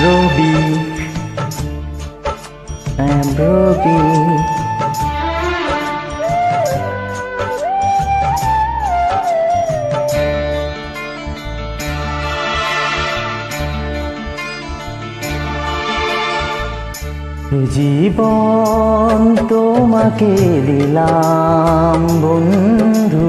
Ruby I'm Ruby জীবন তোমাকে দিলাম বন্ধু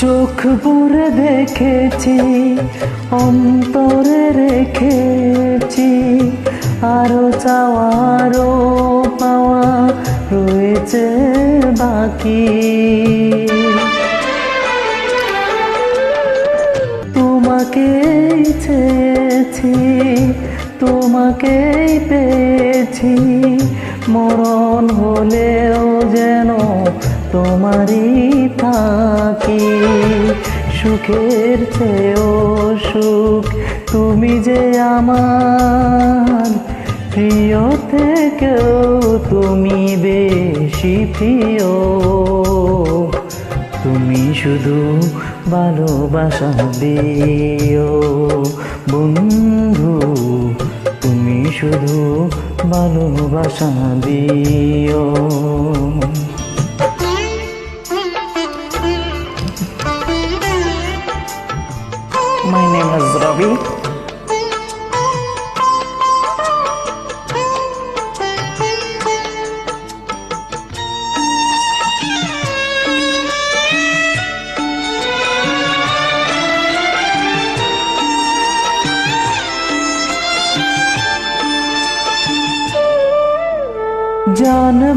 চোখ পুরে দেখেছি অন্তরে রেখেছি। আরও চাওয়ারও পাওয়া রয়েছে বাকি। তোমাকে চেয়েছি তোমাকে পেয়েছি। মরণ হলেও যেন তোমারই থাকি। সুখের চেয়েও সুখ, তুমি যে আমার। প্রিয় থেকেও তুমি বেশি প্রিয়। তুমি শুধু ভালোবাসা দিও। বন্ধু শুধু ভালোবাসা দিও।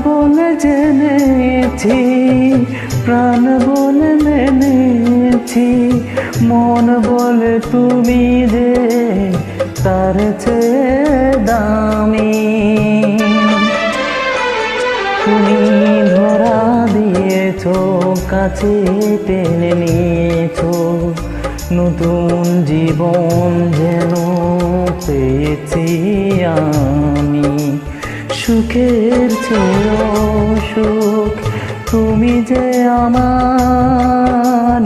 বলে জেনেছি, প্রাণ বলে মেনেছি। মন বলে তুমি যে তার দামি। তুমি ধরা দিয়েছ, কাছে টেনে নিয়েছ। নতুন জীবন যেন পেয়েছি আমি। সুখের চেয়েও সুখ তুমি যে আমার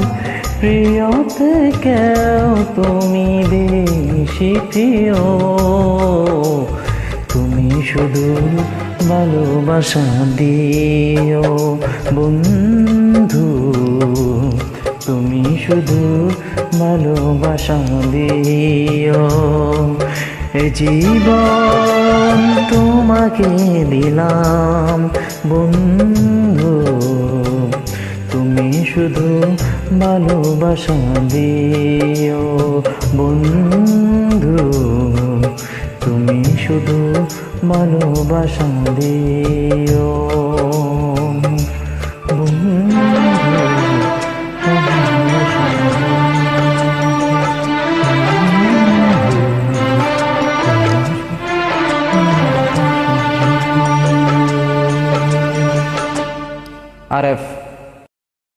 প্রিয় থেকেও তুমি বেশি প্রিয়। তুমি শুধু ভালোবাসা দিও বন্ধু। তুমি শুধু ভালোবাসা দিও। জীবন তোমাকে দিলাম। বন্ধু তুমি শুধু ভালোবাসা দিও। বন্ধু তুমি শুধু ভালোবাসা দিও।